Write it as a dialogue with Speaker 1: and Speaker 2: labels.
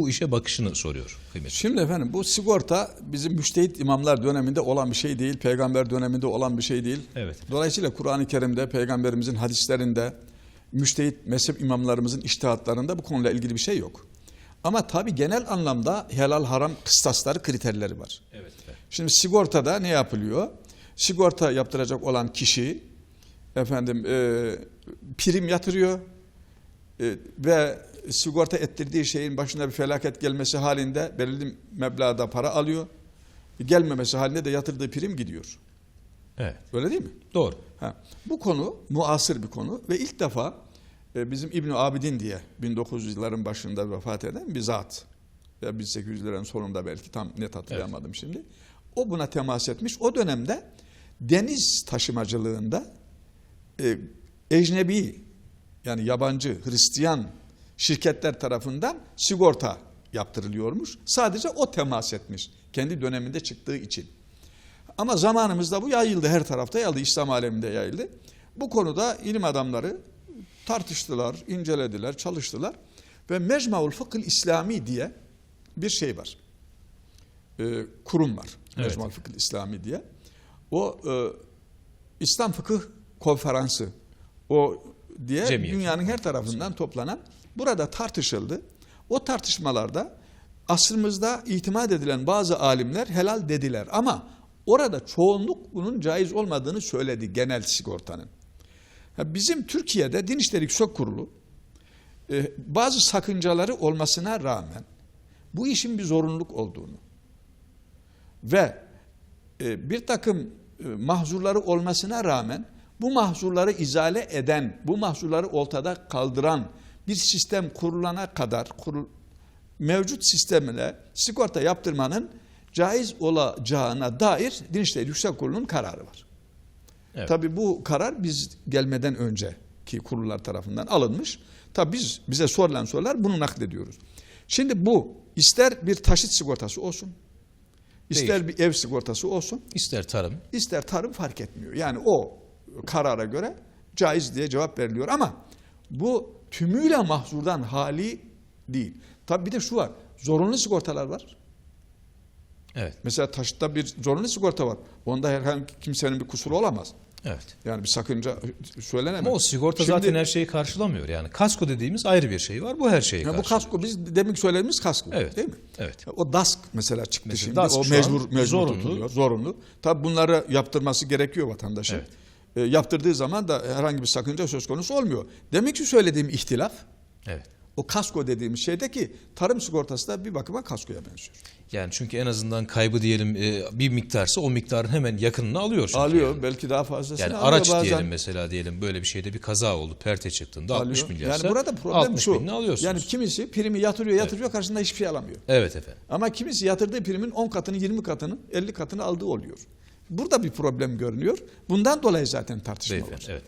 Speaker 1: bu işe bakışını soruyor kıymetli.
Speaker 2: Şimdi efendim bu sigorta bizim müştehit imamlar döneminde olan bir şey değil. Peygamber döneminde olan bir şey değil.
Speaker 1: Evet.
Speaker 2: Dolayısıyla Kur'an-ı Kerim'de, peygamberimizin hadislerinde, müştehit mezhep imamlarımızın iştihatlarında bu konuyla ilgili bir şey yok. Ama tabii genel anlamda helal haram kıstasları, kriterleri var.
Speaker 1: Evet.
Speaker 2: Şimdi sigortada ne yapılıyor? Sigorta yaptıracak olan kişi efendim e, prim yatırıyor e, ve sigorta ettirdiği şeyin başına bir felaket gelmesi halinde belirli meblağda para alıyor. Gelmemesi halinde de yatırdığı prim gidiyor.
Speaker 1: Evet.
Speaker 2: Öyle değil mi?
Speaker 1: Doğru.
Speaker 2: Ha, bu konu muasır bir konu ve ilk defa e, bizim İbn Abidin diye 1900'lerin başında vefat eden bir zat. Ya 1800'lerin sonunda belki tam net hatırlayamadım şimdi. O buna temas etmiş. O dönemde deniz taşımacılığında e, ecnebi yani yabancı Hristiyan şirketler tarafından sigorta yaptırılıyormuş. Sadece o temas etmiş kendi döneminde çıktığı için. Ama zamanımızda bu yayıldı her tarafta yayıldı İslam aleminde yayıldı. Bu konuda ilim adamları tartıştılar, incelediler, çalıştılar ve Mecmuaul Fıkıh İslami diye bir şey var. Ee, kurum var.
Speaker 1: Evet.
Speaker 2: Mecmuaul Fıkıh İslami diye. O e, İslam Fıkıh Konferansı o diye
Speaker 1: Cemiyet.
Speaker 2: dünyanın her tarafından toplanan burada tartışıldı. O tartışmalarda asrımızda itimat edilen bazı alimler helal dediler ama orada çoğunluk bunun caiz olmadığını söyledi genel sigortanın. Bizim Türkiye'de Din İşleri Yüksek Kurulu e, bazı sakıncaları olmasına rağmen bu işin bir zorunluluk olduğunu ve e, bir takım e, mahzurları olmasına rağmen bu mahzurları izale eden, bu mahzurları ortada kaldıran bir sistem kurulana kadar kurul, mevcut sistemle sigorta yaptırmanın caiz olacağına dair Din İşleri Yüksek Kurulu'nun kararı var.
Speaker 1: Evet.
Speaker 2: Tabii bu karar biz gelmeden önceki kurullar tarafından alınmış. Tabii biz bize sorulan sorular bunu naklediyoruz. Şimdi bu ister bir taşıt sigortası olsun, ister bir ev sigortası olsun,
Speaker 1: İster tarım.
Speaker 2: ister tarım fark etmiyor. Yani o karara göre caiz diye cevap veriliyor ama bu tümüyle mahzurdan hali değil. Tabii bir de şu var. Zorunlu sigortalar var.
Speaker 1: Evet.
Speaker 2: Mesela taşıtta bir zorunlu sigorta var. Onda herhangi kimsenin bir kusuru olamaz.
Speaker 1: Evet.
Speaker 2: Yani bir sakınca söylenemez.
Speaker 1: Ama o sigorta
Speaker 2: Şimdi-
Speaker 1: zaten her şeyi karşılamıyor. Yani kasko dediğimiz ayrı bir şey var. Bu her şeyi
Speaker 2: Ya bu kasko biz demin söylediğimiz kasko
Speaker 1: Evet.
Speaker 2: değil mi?
Speaker 1: Evet.
Speaker 2: O DASK mesela çıktı
Speaker 1: Mesela
Speaker 2: şimdi.
Speaker 1: DASK
Speaker 2: o mecbur mecbur
Speaker 1: zorunlu.
Speaker 2: tutuluyor. Zorunlu. Tabii bunları yaptırması gerekiyor vatandaşın.
Speaker 1: Evet.
Speaker 2: E, yaptırdığı zaman da herhangi bir sakınca söz konusu olmuyor. Demek ki söylediğim ihtilaf
Speaker 1: Evet.
Speaker 2: o kasko dediğimiz şeydeki tarım sigortası da bir bakıma kaskoya benziyor.
Speaker 1: Yani çünkü en azından kaybı diyelim e, bir miktarsa o miktarın hemen yakınını alıyor. Çünkü
Speaker 2: Alıyor
Speaker 1: Yani,
Speaker 2: belki daha fazlasını
Speaker 1: Yani
Speaker 2: alıyor
Speaker 1: araç
Speaker 2: bazen.
Speaker 1: diyelim mesela diyelim böyle bir şeyde bir kaza oldu. Perte çıktığında 60
Speaker 2: alıyor.
Speaker 1: milyarsa
Speaker 2: Yani burada problem
Speaker 1: 60
Speaker 2: şu.
Speaker 1: binini alıyorsunuz.
Speaker 2: Yani kimisi primi yatırıyor yatırıyor karşında hiçbir şey alamıyor.
Speaker 1: Evet efendim.
Speaker 2: Ama kimisi yatırdığı primin 10 katını, 20 katını, 50 katını aldığı oluyor. Burada bir problem görünüyor. Bundan dolayı zaten tartışma
Speaker 1: Beyefendi,
Speaker 2: var.
Speaker 1: evet.